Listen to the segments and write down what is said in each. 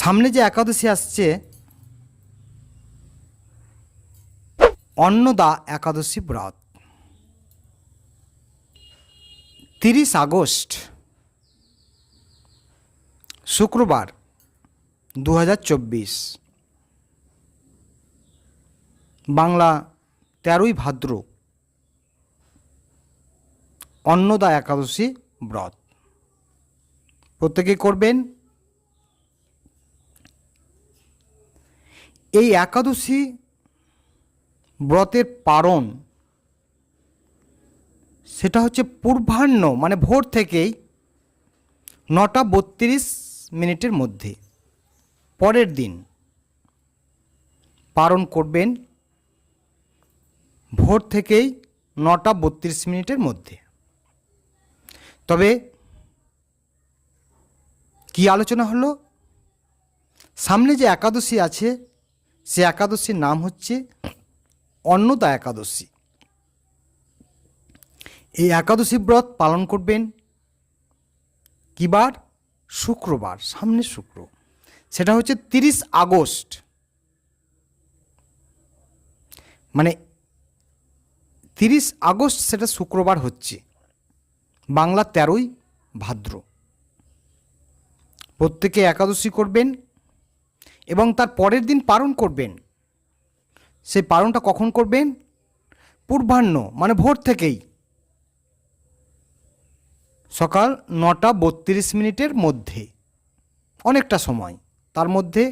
সামনে যে একাদশী আসছে, অন্নদা একাদশী ব্রত। তিরিশ আগস্ট, শুক্রবার দু হাজার চব্বিশ। বাংলা তেরোই ভাদ্র, অন্নদা একাদশী ব্রত। প্রত্যেকে করবেন এই একাদশী ব্রতের পারণ, সেটা হচ্ছে পূর্বাহ্ন মানে ভোর থেকেই নটা বত্রিশ মিনিটের মধ্যে। পরের দিন পালন করবেন ভোর থেকেই নটা বত্রিশ মিনিটের মধ্যে। তবে কি আলোচনা হলো? সামনে যে একাদশী আছে সে একাদশীর নাম হচ্ছে অন্নদা একাদশী। এই একাদশী ব্রত পালন করবেন কিবার শুক্রবার সামনে শুক্র। সেটা হচ্ছে তিরিশ আগস্ট। মানে তিরিশ আগস্ট সেটা শুক্রবার হচ্ছে। বাংলা তেরোই ভাদ্র। প্রত্যেকে একাদশী করবেন এবং তার পরের দিন পালন করবেন। সেই পালনটা কখন করবেন? পূর্বাহ্ন মানে ভোর থেকেই। সকাল নটা বত্রিশ মিনিটের মধ্যে। অনেকটা সময়। তার মধ্যে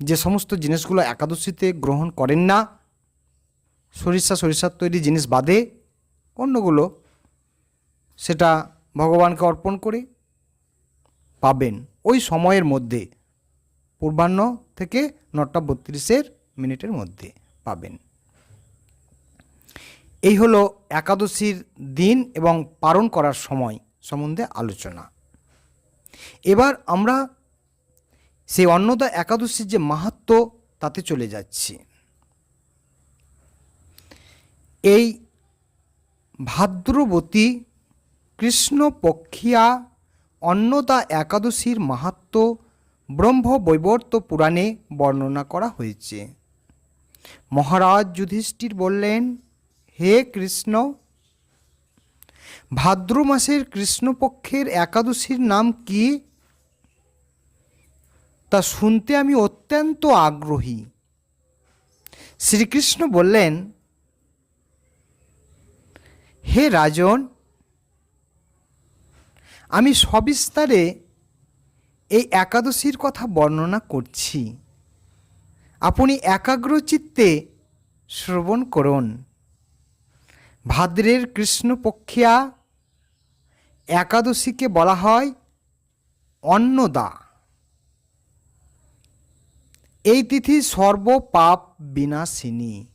যে সমস্ত জিনিসগুলো একাদশীতে গ্রহণ করেন না, সরিষা, সরিষার তৈরি জিনিস বাদে অন্যগুলো সেটা ভগবানকে অর্পণ করে পাবেন। ওই সময়ের মধ্যে পূর্বাহ্ন থেকে নটা বত্রিশের মিনিটের মধ্যে পাবেন। এই হলো একাদশীর দিন এবং পালন করার সময় সম্বন্ধে আলোচনা। এবার আমরা সেই অন্নদা একাদশীর যে মাহাত্ম তাতে চলে যাচ্ছি। এই ভাদ্রবতী কৃষ্ণপক্ষিয়া অন্নদা একাদশীর মাহাত্ম ব্রহ্ম বৈবর্ত পুরাণে বর্ণনা করা হয়েছে। মহারাজ যুধিষ্ঠির বললেন, হে কৃষ্ণ, ভাদ্র মাসের কৃষ্ণপক্ষের একাদশীর নাম কি? তা শুনতে আমি অত্যন্ত আগ্রহী। শ্রীকৃষ্ণ বললেন, হে রাজন, আমি সবিস্তারে এই একাদশীর কথা বর্ণনা করছি। আপনি একাগ্র চিত্তে শ্রবণ করুন। ভাদ্রের কৃষ্ণপক্ষিয়া একাদশীকে বলা হয় অন্নদা। এই তিথি সর্বপাপ বিনাশিনী।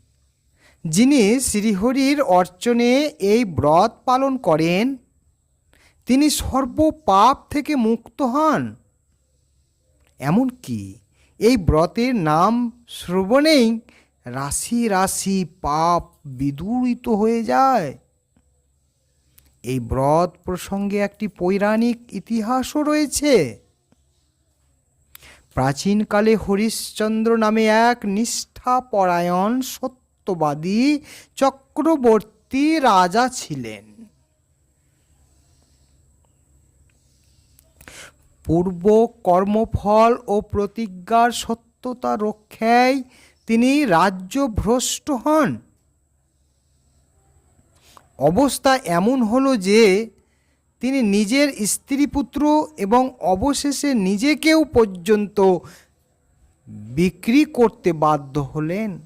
যিনি শ্রীহরির অর্চনে এই ব্রত পালন করেন, তিনি সর্বপাপ থেকে মুক্ত হন। এমনকি এই ব্রতের নাম শ্রবণেই রাশি রাশি পাপ বিদূরিত হয়ে যায়। এই ব্রত প্রসঙ্গে একটি পৌরাণিক ইতিহাসও রয়েছে। প্রাচীনকালে হরিশ্চন্দ্র নামে এক নিষ্ঠাপরায়ণ সত্যবাদী চক্রবর্তী রাজা ছিলেন। পূর্ব কর্মফল ও প্রতিজ্ঞার সত্যতা রক্ষায় তিনি রাজ্যভ্রষ্ট হন। অবস্থা এমন হলো যে, তিনি নিজের স্ত্রী পুত্র এবং অবশেষে নিজেকেও পর্যন্ত বিক্রি করতে বাধ্য হলেন।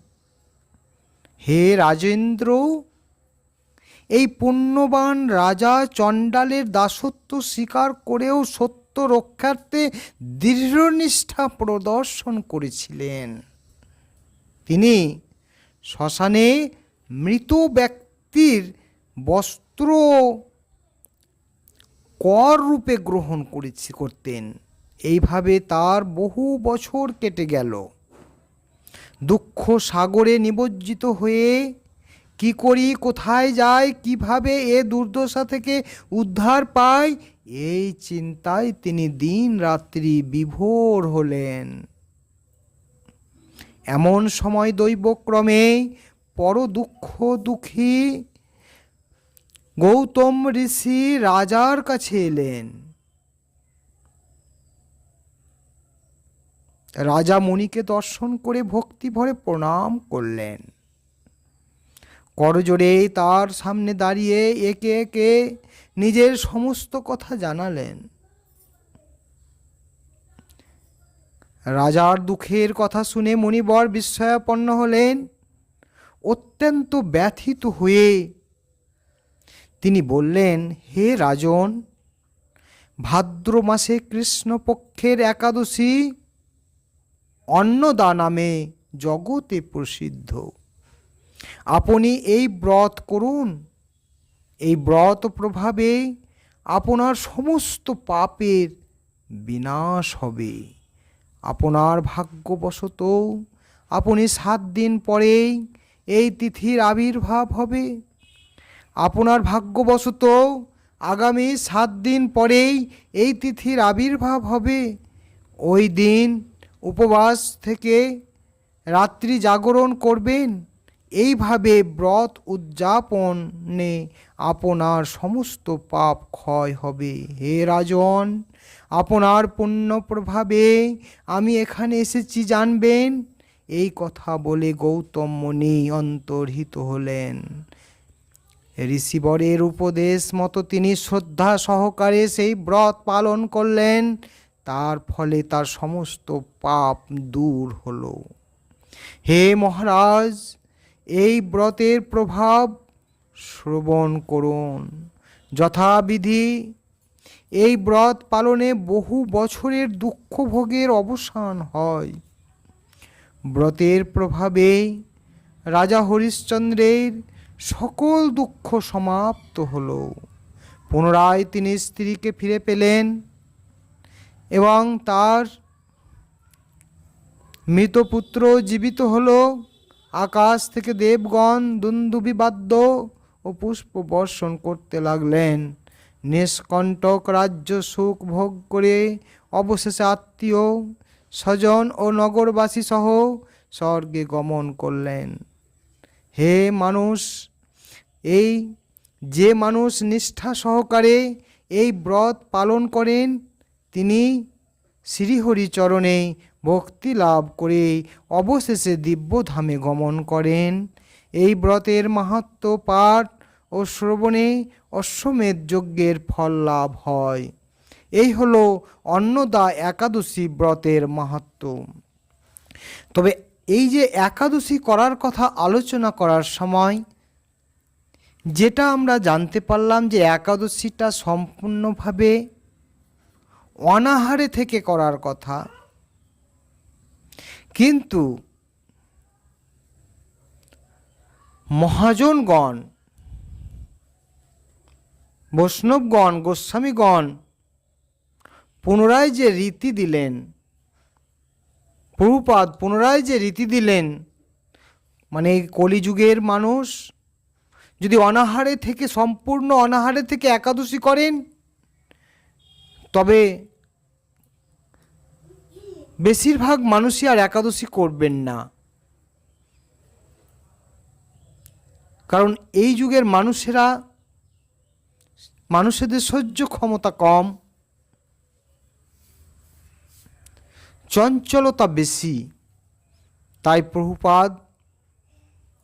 হে রাজেন্দ্র, এই পুণ্যবান রাজা চণ্ডালের দাসত্ব স্বীকার করেও সত্য রক্ষার্থে দৃঢ়নিষ্ঠা প্রদর্শন করেছিলেন। তিনি শ্মশানে মৃত ব্যক্তির বস্ত্র কর রূপে গ্রহণ করেছি, করতেন। এইভাবে তার বহু বছর কেটে গেল। দুঃখ সাগরে নিমজ্জিত হয়ে কি করি, কোথায় যাই, কীভাবে এ দুর্দশা থেকে উদ্ধার পাই? এই চিন্তায় তিনি দিন রাত্রি বিভোর হলেন। এমন সময় দৈবক্রমে পর দুঃখ দুঃখী গৌতম ঋষি রাজার কাছে এলেন। রাজা মণিকে দর্শন করে ভক্তি ভরে প্রণাম করলেন। করজোড়ে তার সামনে দাঁড়িয়ে একে একে নিজের সমস্ত কথা জানালেন। রাজার দুঃখের কথা শুনে মণিবর বিস্ময়াপন্ন হলেন। অত্যন্ত ব্যথিত হয়ে তিনি বললেন, হে রাজন, ভাদ্র মাসে কৃষ্ণপক্ষের একাদশী অন্নদা নামে জগতে প্রসিদ্ধ। আপনি এই ব্রত করুন। এই ব্রত প্রভাবে আপনার সমস্ত পাপের বিনাশ হবে। আপনার ভাগ্যবশত আপনি সাত দিন পরেই এই তিথির আবির্ভাব হবে। আপনার ভাগ্যবশত আগামী সাত দিন পরেই এই তিথির আবির্ভাব হবে। ওই দিন উপবাস থেকে রাত্রি জাগরণ করবেন। এইভাবে ব্রত উদযাপনে আপনার সমস্ত পাপ ক্ষয় হবে। হে রাজন, আপনার পুণ্য প্রভাবে আমি এখানে এসেছি, জানবেন? এই কথা বলে গৌতম মুনি অন্তর্হিত হলেন। ঋষিবরের উপদেশ মতো তিনি শ্রদ্ধা সহকারে সেই ব্রত পালন করলেন। তার ফলে তার সমস্ত পাপ দূর হলো। হে মহারাজ এই ব্রতের প্রভাব শ্রবণ করুন। যথাবিধি এই ব্রত পালনে বহু বছরের দুঃখ ভোগের অবসান হয়। ব্রতের প্রভাবে রাজা হরিশ্চন্দ্রের সকল দুঃখ সমাপ্ত হলো। পুনরায় তিনি স্ত্রীকে ফিরে পেলেন এবং তার মৃত পুত্র জীবিত হলো। আকাশ থেকে দেবগণ দুন্দুবি বাদ্য ও পুষ্প বর্ষণ করতে লাগলেন। নিষ্কণ্টক রাজ্য সুখ ভোগ করে অবশেষে আত্মীয়, স্বজন ও নগরবাসী সহ স্বর্গে গমন করলেন। হে মানুষ, এই যে মানুষ নিষ্ঠা সহকারে এই ব্রত পালন করেন, তিনি শ্রীহরি চরণে ভক্তি লাভ করে অবশেষে দিব্যধামে গমন করেন। এই ব্রতের মাহাত্ম পাঠ ও শ্রবণে অশ্বমেধ যজ্ঞের ফল লাভ হয়। এই হলো অন্নদা একাদশী ব্রতের মাহাত্ম। তবে এই যে একাদশী করার কথা আলোচনা করার সময়, যেটা আমরা জানতে পারলাম যে একাদশীটা সম্পূর্ণভাবে অনাহারে থেকে করার কথা কিন্তু মহাজনগণ, বৈষ্ণবগণ, গোস্বামীগণ পুনরায় যে রীতি দিলেন, প্রভুপাদ পুনরায় যে রীতি দিলেন মানে কলিযুগের মানুষ যদি অনাহারে থেকে, সম্পূর্ণ অনাহারে থেকে একাদশী করেন, তবে বেশিরভাগ মানুষই আর একাদশী করবেন না। কারণ এই যুগের মানুষেরা, মানুষেদের সহ্য ক্ষমতা কম, চঞ্চলতা বেশি। তাই প্রভুপাদ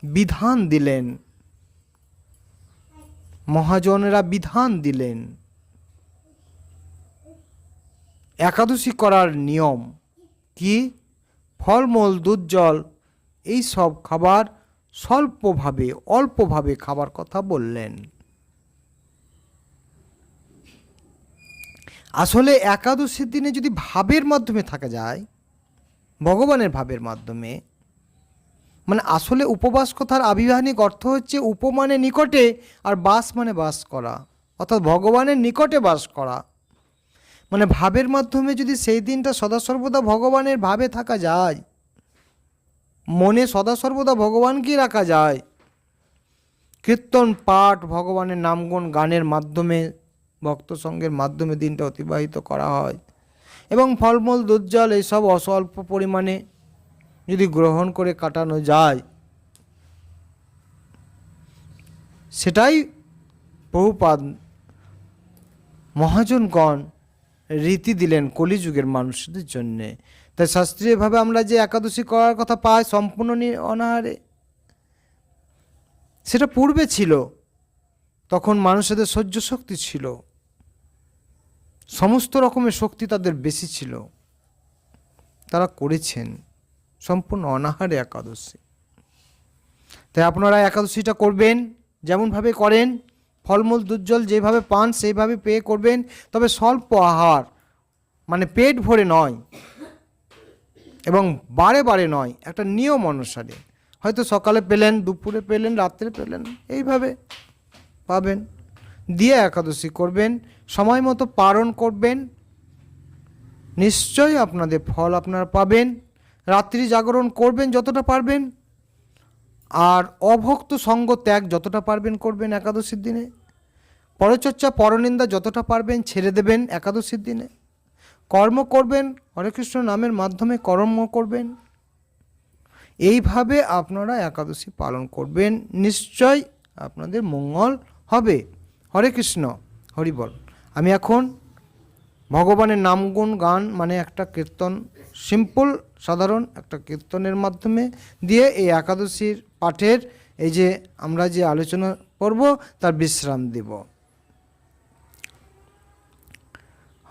বিধান দিলেন, মহাজনেরা বিধান দিলেন, একাদশী করার নিয়ম। কি? ফলমূল দুধ জল এই সব খাবার স্বল্পভাবে, অল্পভাবে খাবার কথা বললেন। আসলে একাদশীর দিনে যদি ভাবের মাধ্যমে থাকা যায়, ভগবানের ভাবের মাধ্যমে মানে আসলে উপবাস কথার আবিধানিক অর্থ হচ্ছে উপমানে নিকটে আর বাস মানে বাস করা, অর্থাৎ ভগবানের নিকটে বাস করা। মানে ভাবের মাধ্যমে যদি সেই দিনটা সদা সর্বদা ভগবানের ভাবে থাকা যায়, মনে সদা সর্বদা ভগবানকেই রাখা যায়, কীর্তন, পাঠ, ভগবানের নামগুণ, গানের মাধ্যমে, ভক্ত সঙ্গের মাধ্যমে দিনটা অতিবাহিত করা হয়। এবং ফলমূল দুধ জল এইসব অস্বল্প পরিমাণে যদি গ্রহণ করে কাটানো যায়, সেটাই বহুপাদ মহাজনগণ রীতি দিলেন কলিযুগের মানুষদের জন্যে। তাই শাস্ত্রীয়ভাবে আমরা যে একাদশী করার কথা পাই সম্পূর্ণ অনাহারে। সেটা পূর্বে ছিল, তখন মানুষেদের সহ্য শক্তি ছিল। সমস্ত রকমের শক্তি তাদের বেশি ছিল। তারা করেছেন সম্পূর্ণ অনাহারে একাদশী। তাই আপনারা একাদশীটা করবেন, যেমনভাবে করেন। ফলমূল দুর্জল যেভাবে পান, সেইভাবে পেয়ে করবেন। তবে স্বল্প আহার মানে পেট ভরে নয় এবং বারে বারে নয়, একটা নিয়ম অনুসারে। হয়তো সকালে পেলেন, দুপুরে পেলেন, রাত্রে পেলেন, এইভাবে পাবেন। দিয়ে একাদশী করবেন, সময় মতো পালন করবেন। নিশ্চয়ই আপনাদের ফল আপনারা পাবেন। রাত্রি জাগরণ করবেন যতটা পারবেন। আর অভক্ত সঙ্গ ত্যাগ যতটা পারবেন করবেন একাদশীর দিনে। পরচর্চা, পরনিন্দা যতটা পারবেন ছেড়ে দেবেন একাদশীর দিনে। কর্ম করবেন হরে কৃষ্ণ নামের মাধ্যমে কর্ম করবেন। এইভাবে আপনারা একাদশী পালন করবেন। নিশ্চয় আপনাদের মঙ্গল হবে। হরে কৃষ্ণ হরিবল আমি এখন ভগবানের নামগুণ গান মানে একটা কীর্তন, সিম্পল, সাধারণ একটা কীর্তনের মাধ্যমে দিয়ে এই একাদশীর পাঠের এই যে আমরা যে আলোচনা করব, তার বিশ্রাম দেব।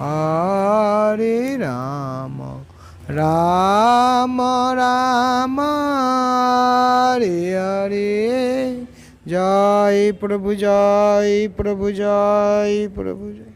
হরে রাম রাম রাম রে হরে জয় প্রভু জয় প্রভু জয় প্রভু জয়।